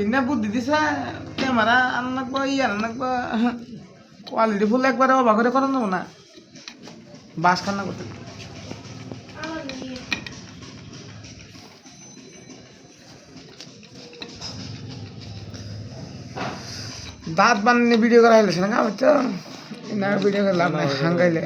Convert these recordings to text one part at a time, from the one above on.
এনে বুদ্ধি দিছে ক্যামেরা আন লাগবো ই আন লাগবো কোয়ালিটি ফুল একবারে অবাক করে করানো না। বাস খান্না করতে দাঁত বানিয়ে ভিডিও করা হইলেছে না তো না ভিডিও করে লাভ নাই হাঙ্গাইলে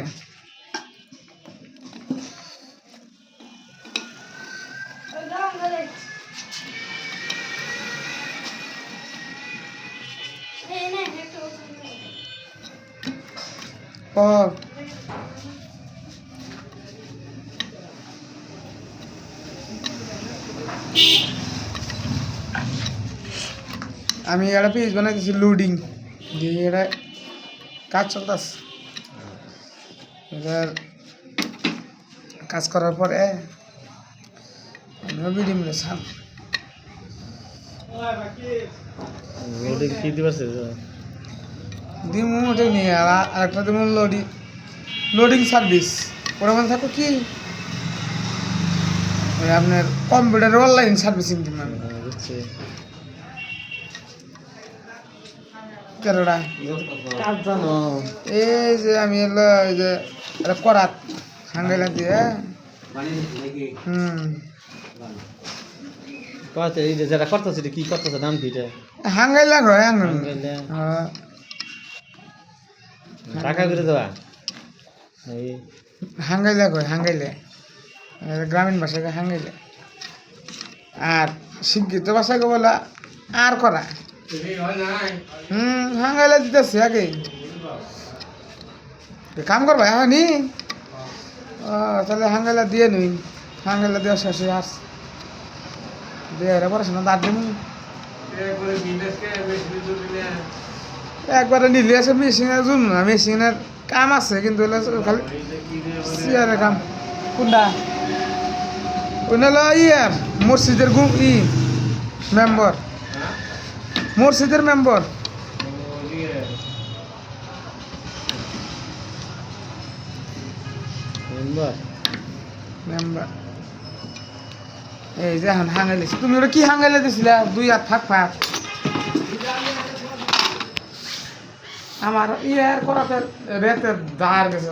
ও। আমি একটা পেজ বানাইতেছি লোডিং দিয়ে এটা কাজ চলতেছে। এবার কাজ করার পরে আমিও ভিডিও মিলে সাম লোডিং কি দিবাছে? দিমু ওটা নিয়ে আর আরেকটা দিমু লোডিং লোডিং সার্ভিস ওরা মানে থাকো কি? ওই আপনার কম্পিউটার অনলাইন সার্ভিসিং দিম আমি। এই যে আমি এলো এই যে এটা করাত হাঙ্গাইলা দিয়ে। হুম। কত এই যে যারা করতেছে কি করতেছে নাম এটা? হাঙ্গাইলা হয় হাঙ্গাইলা। হ্যাঁ। টাকা করে দেওয়া এই হাঙ্গাইলা কয় হাঙ্গাইলে? গ্রামীণ ভাষায় কয় হাঙ্গাইলে। আর শিক্ষিত ভাষায় কয় বলে আর করা। হুম হাঙ্গাইলা দিতেছে আগে। কাম করবা এখন নি ও তাহলে হাঙ্গাইলা দিয়ে নই হাঙ্গাইলা দেওয়া শেষ হয়ে আস দিয়ে পড়াশোনা দাঁত দিমু। একবারে নিলে আছে মেশিনের জন্য না মেশিনের কাম আছে কিন্তু খালি চেয়ারের কাম। কোনটা? ওই হলো ইয়ার মসজিদের গু ই মেম্বার। মসজিদের মেম্বার। এই যে হাঙ্গাইলেছি তুমি ওটা কি হাঙ্গাইলে দিছিলা? দুই হাত ফাঁক ফাঁক। আমার ইয়ার করাতে রেতে দাঁড় গেছে।